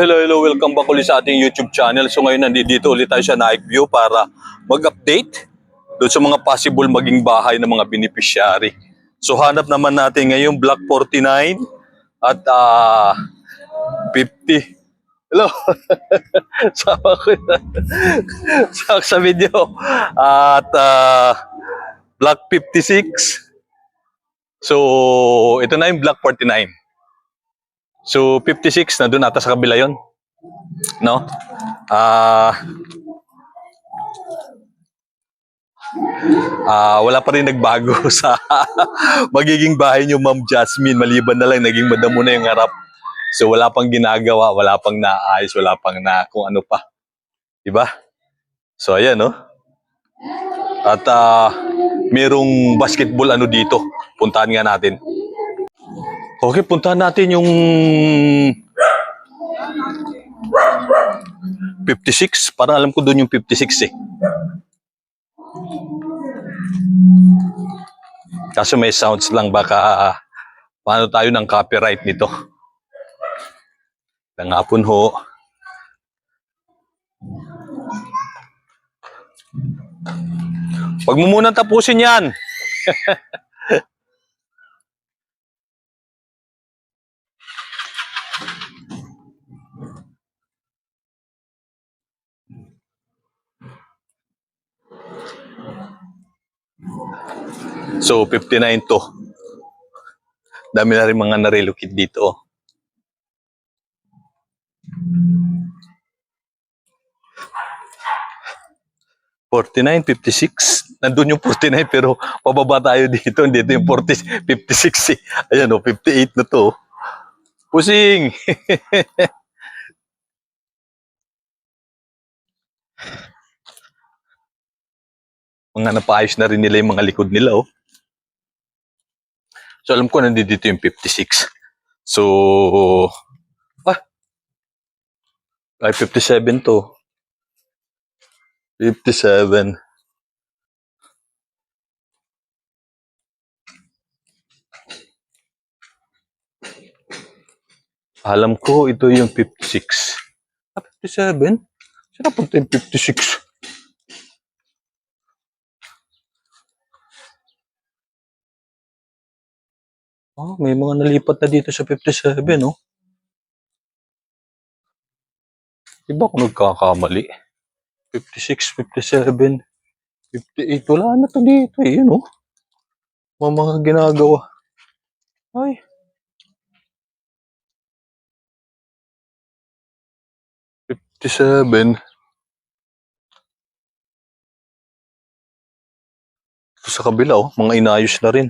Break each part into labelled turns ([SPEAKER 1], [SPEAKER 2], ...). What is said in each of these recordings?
[SPEAKER 1] Hello, hello, welcome back ulit sa ating YouTube channel. So ngayon nandito ulit tayo sa Night View para mag-update doon sa mga possible maging bahay ng mga beneficiary. So hanap naman natin ngayon Block 49 at ah 50. Hello. Sama ko sa, sa video. At ah, Block 56. So ito na yung Block 49. So 56 na doon ata sa kabila 'yon. No? Ah Ah, wala pa rin nagbago sa magiging bahay niyo Ma'am Jasmine maliban na lang naging madamo na yung harap. So wala pang ginagawa, wala pang naayos, wala pang na kung ano pa. 'Di ba? So ayan no. At ah, merong basketball ano dito. Puntahan nga natin. Okay, puntahan natin yung 56. Parang alam ko doon yung 56 eh. Kaso may sounds lang baka ah, paano tayo ng copyright nito. Langapon ho. Huwag mo munang tapusin yan. So, 59 to. Dami na rin mga narelocate dito. 49, 56. Nandun yung 49 pero pababa tayo dito. Dito yung 40, 56 eh. Ayan o, 58 na to. Pusing! mga napaayos na rin nila yung mga likod nila oh. So alam ko nandito yung 56. So ah ay 57 to. 57. Alam ko ito yung 56. Ah, 57? Saan napunta yung 56? Oh, may mga nalipat na dito sa 57, no? Di ba ako nagkakamali? 56, 57, 58. Wala na to dito, eh, oh. Mga mga ginagawa. Ay. Fifty-seven. Sa kabila, oh. Mga inayos na rin.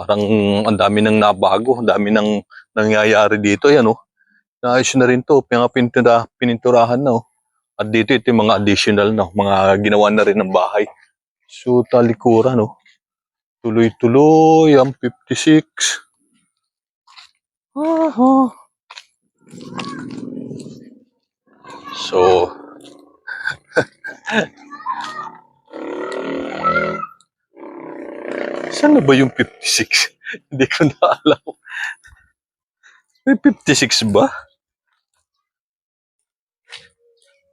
[SPEAKER 1] Parang ang dami nang nabago, ang dami nang nangyayari dito. Yan, oh. Naayos na rin to. Mga pininturahan na, oh. At dito, ito yung mga additional, no? Mga ginawa na rin ng bahay. So, talikuran, no? Tuloy-tuloy, ang 56. Aha. So, saan na ba yung 56? Hindi ko na alam. May 56 ba?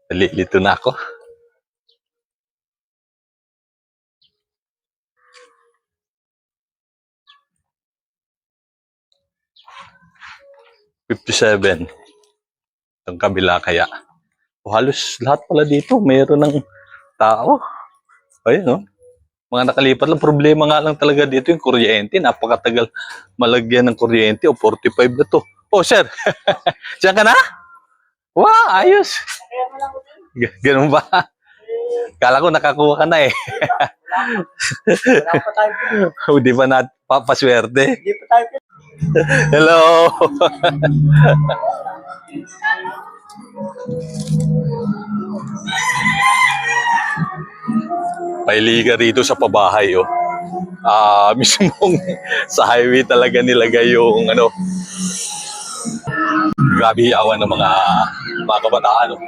[SPEAKER 1] Nalilito na ako. Fifty-seven. Ang kabila kaya. O, halos lahat pala dito, mayroon ng tao. Ayun, no? Mga nakalipat lang. Problema nga lang talaga dito yung kuryente. Napakatagal malagyan ng kuryente. O, 45 na to. Oh, sir. Diyan ka na? Wow, ayos. Ganun ba? Kala ko nakakuha ka na eh.
[SPEAKER 2] Pa.
[SPEAKER 1] Hindi ba na papaswerte?
[SPEAKER 2] Hindi pa tayo.
[SPEAKER 1] Hello! Mailiga rito sa pabahay, oh. Ah, mismong sa highway talaga nilagay yung ano. Grabe awan ng mga mga kabataan, oh.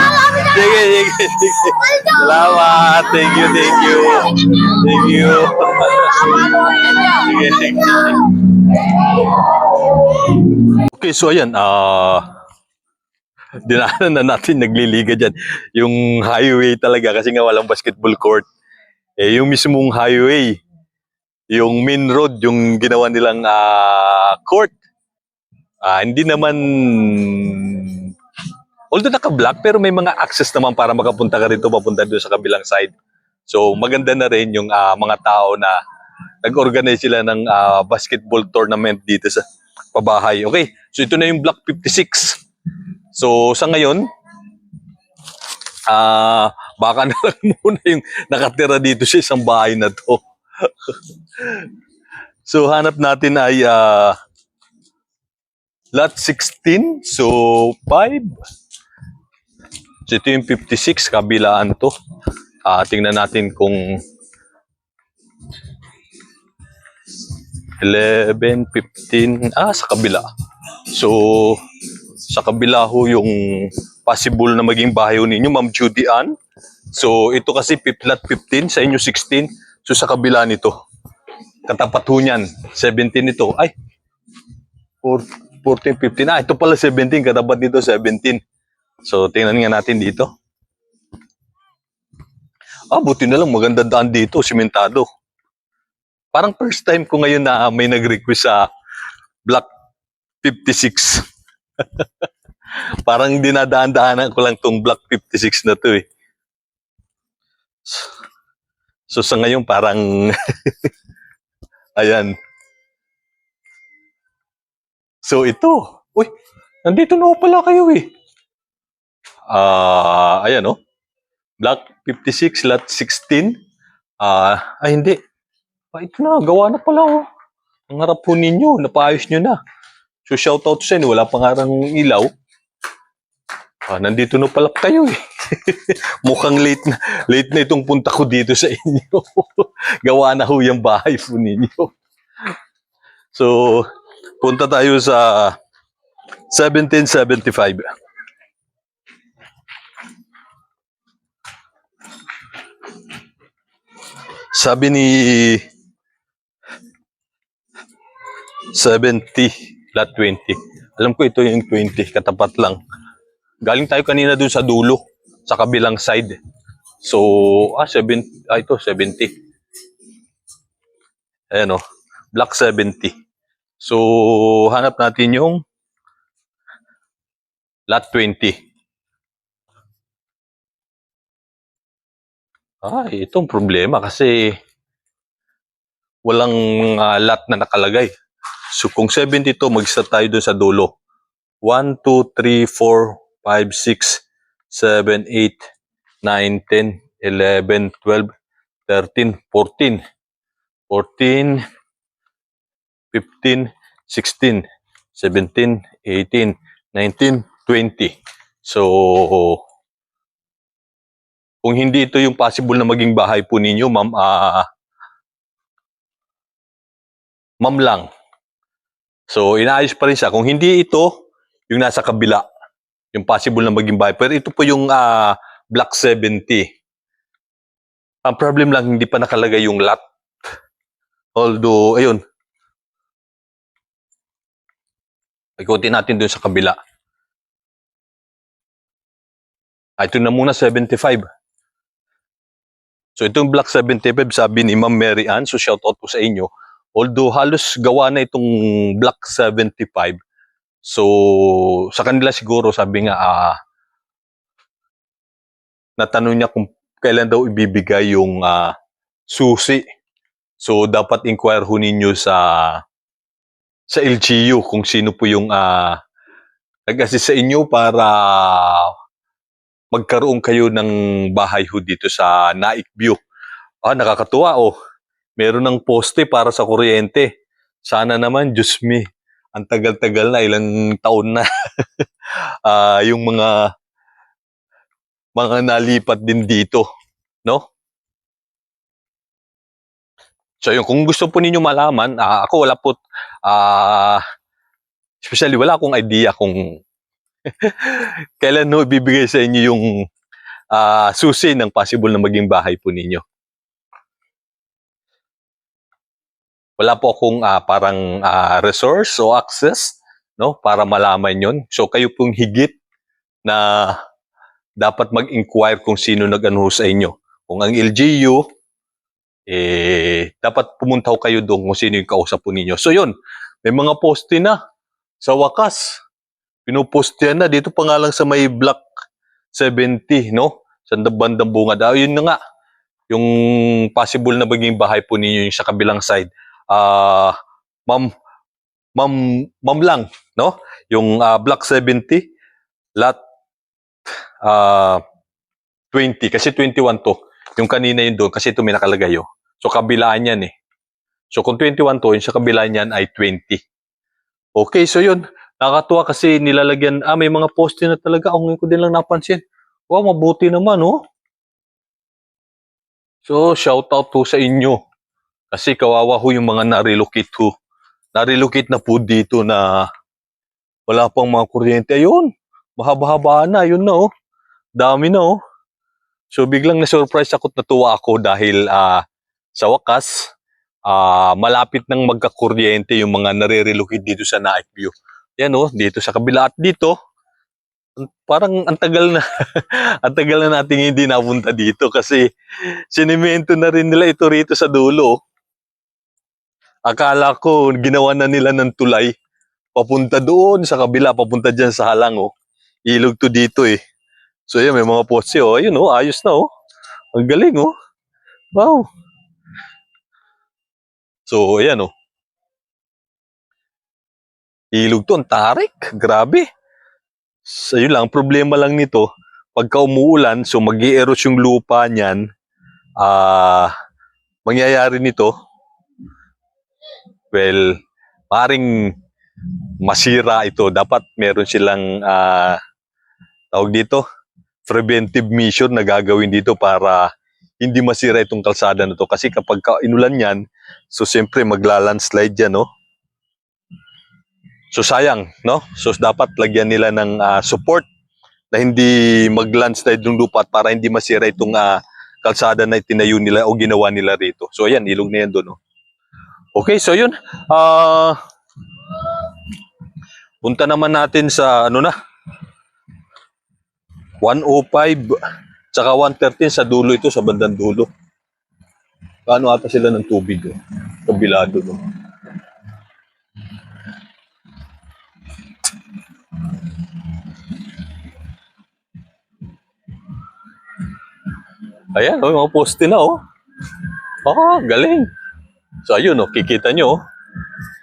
[SPEAKER 1] sige. Salamat. Thank you, thank you. Thank you. sige, sige. Okay, so ayan, ah dinaanan na natin nagliliga dyan. Yung highway talaga kasi nga walang basketball court. Eh, yung mismong highway, yung main road, yung ginawa nilang ah, court. Ah, hindi naman although naka-block pero may mga access naman para makapunta ka rito papunta doon sa kabilang side. So maganda na rin yung ah, mga tao na nag-organize sila ng ah, basketball tournament dito sa pabahay. Okay, so ito na yung block 56. So sa ngayon, ah baka na lang muna yung nakatira dito sa isang bahay na to. so hanap natin ay ah, lot 16. So 5. Ito yung 56, kabilaan to. Ah, tingnan natin kung 11, 15, ah, sa kabila. So, sa kabila ho yung possible na maging bahay ninyo, Ma'am Judy Ann. So, ito kasi lot 15, sa inyo 16. So, sa kabila nito. Katapat ho niyan, 17 ito. Ay, 4, 14, 15. Ah, ito pala 17, katapat dito 17. So, tingnan nga natin dito. Ah, buti na lang, maganda daan dito, simentado. Parang first time ko ngayon na may nag-request sa Block 56. Parang dinadaan-daanan ko lang tong Block 56 na to eh. So sa ngayon parang ayan. So ito. Uy, nandito na pala kayo eh. Ah, ayan oh. Block 56, lot 16. Ah, ay hindi. Ah, ito na, gawa na pala oh. Ang harap po ninyo, napaayos nyo na. So shoutout sa inyo, wala pang harang ilaw. Ah, nandito na pala kayo eh. Mukhang late na, late na itong punta ko dito sa inyo. gawa na ho yung bahay po ninyo. So, punta tayo sa 1775. Sabi ni 70, lot 20. Alam ko ito yung 20, katapat lang. Galing tayo kanina dun sa dulo, sa kabilang side. So, ah, 7, ah, ito, 70. Ayan o, block 70. So, hanap natin yung lot 20. Ah, itong problema kasi walang ah, lot na nakalagay. So kung 72, mag-start tayo doon sa dulo. 1, 2, 3, 4, 5, 6, 7, 8, 9, 10, 11, 12, 13, 14. 14, 15, 16, 17, 18, 19, 20. So, kung hindi ito yung possible na maging bahay po ninyo, ma'am, ah, ma'am lang. So, inaayos pa rin siya. Kung hindi ito, yung nasa kabila, yung possible na maging bahay. Pero ito po yung ah, Block 70. Ang problem lang, hindi pa nakalagay yung lot. Although, ayun. Ikutin natin dun sa kabila. Ah, ito na muna, 75. So, itong Block 75, sabi ni Ma'am Mary Ann, so shout out po sa inyo. Although halos gawa na itong Block 75, so sa kanila siguro sabi nga, ah, natanong niya kung kailan daw ibibigay yung ah, susi. So dapat inquire ho ninyo sa sa LGU kung sino po yung ah, nag-assist sa inyo para magkaroon kayo ng bahay ho dito sa Naik View. Ah, nakakatuwa oh meron ng poste para sa kuryente. Sana naman, Diyos me, ang tagal-tagal na, ilang taon na. Ah, yung mga mga nalipat din dito, no? So yun, kung gusto po ninyo malaman, ah, ako wala po, ah, especially wala akong idea kung kailan no ibibigay sa inyo yung ah, susi ng possible na maging bahay po ninyo. Wala po akong ah, parang ah, resource o access no para malaman yon. So kayo pong higit na dapat mag-inquire kung sino nag-ano sa inyo. Kung ang LGU, eh, dapat pumunta kayo doon kung sino yung kausap po ninyo. So yun, may mga poste na. Sa wakas, pinupostehan na. Dito pa nga lang sa may block 70, no? Sa bandang bunga daw. Yun na nga, yung possible na maging bahay po ninyo yung sa kabilang side. Ah, ma'am, ma'am, ma'am lang, no? Yung ah, block 70, lot ah 20, kasi 21 to. Yung kanina yun doon, kasi ito may nakalagay oh. So, kabilaan yan eh. So, kung 21 to, yung sa kabilaan yan ay 20. Okay, so yun. Nakakatuwa kasi nilalagyan, ah, may mga poste na talaga. Ngayon ko din lang napansin. Wow, mabuti naman, oh. So, shout out to sa inyo. Kasi kawawa ho yung mga na-relocate ho. Na-relocate na po dito na wala pang mga kuryente. Ayun, mahaba-haba na. Yun na, oh. Dami na, oh. So biglang na-surprise ako at natuwa ako dahil ah, sa wakas, ah, malapit nang magkakuryente yung mga nare-relocate dito sa Naik View. Yan oh, dito sa kabila at dito, parang ang tagal na, ang tagal na nating hindi napunta dito kasi sinimento na rin nila ito rito sa dulo. Akala ko ginawa na nila ng tulay papunta doon sa kabila, papunta dyan sa halang oh. Ilog to dito eh. So yan, may mga poste oh. Ayun oh, ayos na oh. Ang galing oh. Wow. So ayan oh. Ilog to, ang tarik. Grabe. So yun lang, problema lang nito, pagka umuulan, so mag eros yung lupa niyan, ah, mangyayari nito, well, paring masira ito. Dapat meron silang, ah, tawag dito, preventive mission na gagawin dito para hindi masira itong kalsada na to. Kasi kapag ka- inulan yan, so siyempre magla-landslide yan, no? So sayang, no? So dapat lagyan nila ng ah, support na hindi mag-landslide yung lupa para hindi masira itong ah, kalsada na itinayo nila o ginawa nila rito. So ayan, ilog na yan doon, no? Okay, so yun. Ah, punta naman natin sa ano na, 105 tsaka 113 sa dulo ito, sa bandang dulo. Paano ata sila ng tubig? Oh? Kabilado. No? Ayan, oh, mga poste na, oh. Ah, galing. So, ayun, oh, kikita nyo, oh.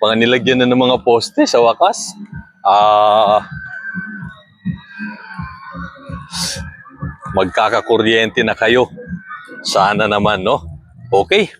[SPEAKER 1] Mga nilagyan na ng mga poste sa wakas. Ah, magkakakuryente na kayo. Sana naman, no? Okay.